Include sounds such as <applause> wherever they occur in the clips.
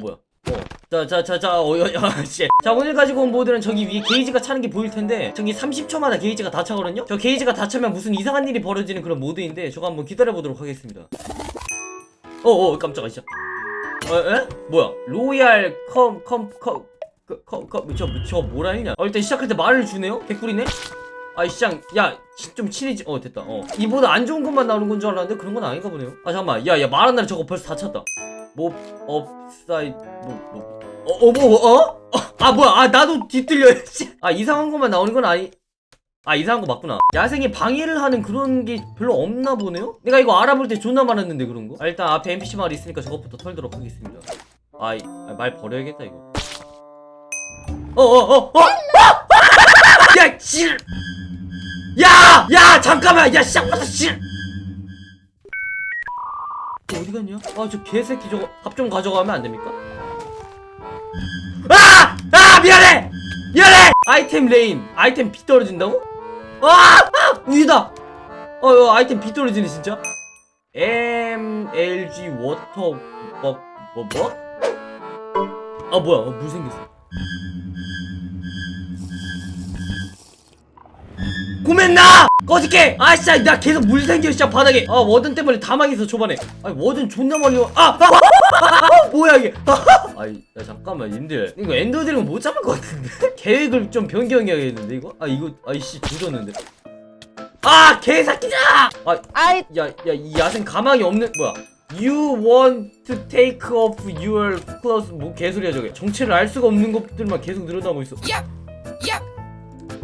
뭐야 어. 자, 자, 자, 자, 어, 야, 야, <laughs> 씨. 자, 오늘 가지고 온 모드는 저기 위에 게이지가 차는 게 보일 텐데, 저기 30초마다 게이지가 다 차거든요? 저 게이지가 다 차면 무슨 이상한 일이 벌어지는 그런 모드인데, 저거 한번 기다려 보도록 하겠습니다. 어, 어, 깜짝아, 진짜. 어, 에? 뭐야? 로얄 컴, 컴, 컴, 그, 컴, 컴, 저, 저 뭐라 했냐? 어, 일단 시작할 때 말을 주네요? 개꿀이네? 아이, 시장, 야, 시- 좀 친해지, 어, 됐다, 어. 이보다 안 좋은 것만 나오는 건 줄 알았는데, 그런 건 아닌가 보네요. 아, 잠깐만. 야, 야, 말한 날 저거 벌써 다 찼다. 몹, 업사이드, 뭐, 뭐. 어, 어, 뭐, 어? 어? 아, 뭐야. 아, 나도 뒤틀려. 씨. 아, 이상한 것만 나오는 건 아니. 아, 이상한 거 맞구나. 야생에 방해를 하는 그런 게 별로 없나 보네요? 내가 이거 알아볼 때 존나 많았는데, 그런 거? 아, 일단 앞에 NPC 말이 있으니까 저것부터 털도록 하겠습니다. 아, 이, 아, 말 버려야겠다, 이거. 어, 어, 어, 어! 아! 야, 씨! 야! 야, 잠깐만! 야, 시작부터 씨! 어디 갔냐? 아, 저 개새끼 저거 밥좀 가져가면 안 됩니까? 아! 아 미안해! 미안해! 아이템 레인 아이템 비 떨어진다고? 아! 아! 우유다! 어, 어 아이템 비 떨어지네 진짜 MLG 워터 뭐, 뭐, 뭐? 아 뭐야 어, 물 생겼어 고맨나! 꺼질게! 아 진짜 나 계속 물 생겨 진짜 바닥에. 아 워든 때문에 다 망했어 초반에. 아니 워든 존나 멀리 와. 아! 아! 아, 뭐야 이게. 아이 야 잠깐만 님들. 이거 엔더 드래곤 못 잡을 것 같은데? <laughs> 계획을 좀 변경해야겠는데 이거? 아 이거 아이씨 조졌는데. 아 개새끼다 아이. 아야야이 야생 가망이 없는 뭐야. You want to take off your clothes. 뭐 개소리야 저게. 정체를 알 수가 없는 것들만 계속 늘어나고 있어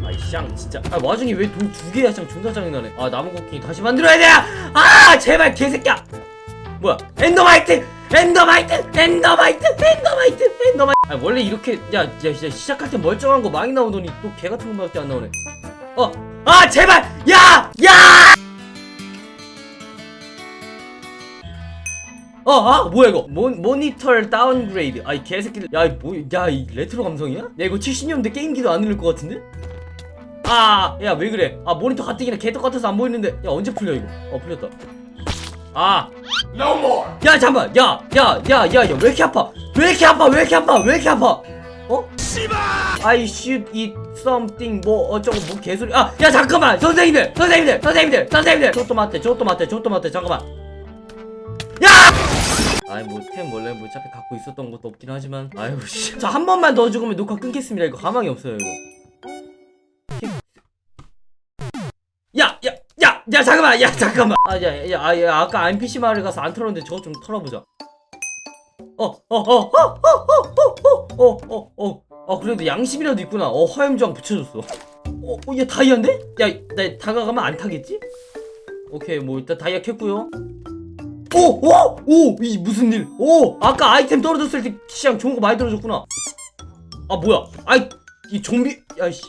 아이 쌍 진짜. 아 와중에 왜 돌 두 개야? 쌍 존나 짜증나네. 아 나무 곡괭이 다시 만들어야 돼아 제발 개새끼야! 뭐야? 엔더마이트! 엔더마이트! 엔더마이트! 엔더마이트! 엔더마이트! 아 원래 이렇게 야야 야, 시작할 때 멀쩡한 거 많이 나오더니 또 개 같은 거밖에 안 나오네. 어아 제발! 야 야! 어, 아, 뭐야 이거? 모, 모니터 다운그레이드. 아이 개새끼들. 야, 이 뭐, 야, 이 레트로 감성이야? 야, 이거 70년대 게임기도 안 늘릴 것 같은데? 아, 야, 왜 그래? 아, 모니터 가뜩이나 개떡 같아서 안 보이는데. 야, 언제 풀려 이거? 어, 풀렸다. 아, No more. 야, 잠깐, 야, 야, 야, 야, 야, 왜 이렇게 아파? 왜 이렇게 아파? 왜 이렇게 아파? 왜 이렇게 아파? 어? I should eat something 뭐 어쩌고 뭐 개소리 아 야 잠깐만 선생님들 선생님들 선생님들 선생님들 저것도 맞대 저것도 맞대 저것도 맞대 잠깐만 야 아이 뭐템 원래 뭐 어차피 갖고 있었던 것도 없긴 하지만 아이고 씨자한 번만 더 죽으면 녹화 끊겠습니다 이거 가망이 없어요 이거 야야 잠깐만 야 잠깐만 아야야 아, 야, 아까 NPC 마을에 가서 안 털었는데 저거 좀 털어보자 어, 어어어어어어어어어어 어 그래도 양심이라도 있구나 어 화염저항 붙여줬어 어얘 다이아인데? 야나 다가가면 안 타겠지? 오케이 뭐 일단 다이아 캤고요 오! 오! 오! 이 무슨 일? 오! 아까 아이템 떨어졌을 때 시장 좋은 거 많이 떨어졌구나 아 뭐야 아이 이 좀비 야이씨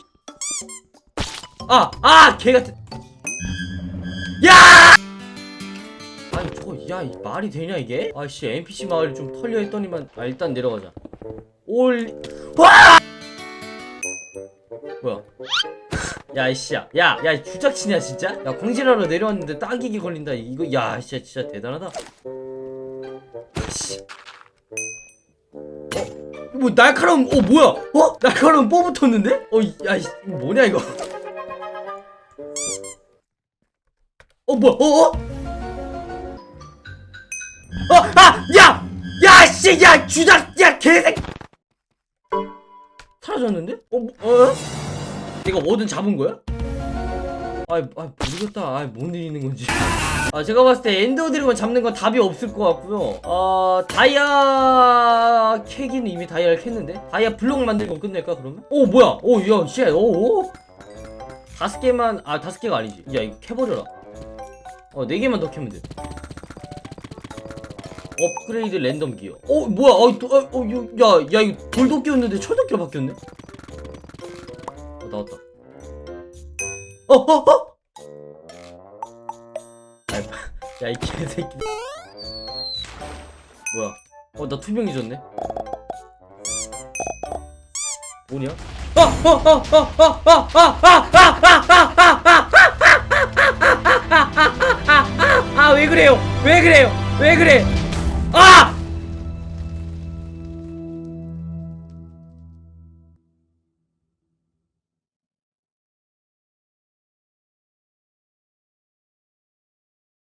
아! 아! 개같은 야 이 말이 되냐 이게? 아씨 NPC 마을이 좀 털려 했더니만 아 일단 내려가자 올 와! 뭐야 야 이씨야 야야 이 주작치냐 진짜? 야 광질하러 내려왔는데 딱이게 걸린다 이거 야 진짜 진짜 대단하다 씨. 어? 뭐 날카로운 어 뭐야? 어? 날카로운 뽀 붙었는데? 어야 이 뭐냐 이거 어 뭐야 어? 어? 어, 아, 야, 야, 씨, 야, 주작, 야, 개새끼. 사라졌는데? 어, 뭐, 어? 내가 뭐든 잡은 거야? 아, 아, 모르겠다. 아, 뭔 일이 있는 건지. 아, 제가 봤을 때 엔더 드래곤 잡는 건 답이 없을 것 같고요. 어, 다이아 캐기는 이미 다이아를 캤는데? 다이아 블록 만들고 끝낼까, 그러면? 오, 뭐야? 오, 야, 씨, 오, 오. 다섯 개만, 아, 다섯 개가 아니지. 야, 이거 캐버려라. 어, 네 개만 더 캐면 돼. 업그레이드 랜덤 기어. 어 뭐야? 어, 또, 어, 어, 야, 야 이거 돌도끼였는데 철도끼로 바뀌었네. 어 나왔다. 어, 어, 어. 야이 개새끼. 뭐야? 어 나 투명해졌네. 뭐냐? 어, 어, 어, 어, 어, 어, 어, 아, 아, 아, 아, 아, 아, 아, 아, 아, 아, 왜 그래요? 왜 그래요? 왜 그래? 아! Ah!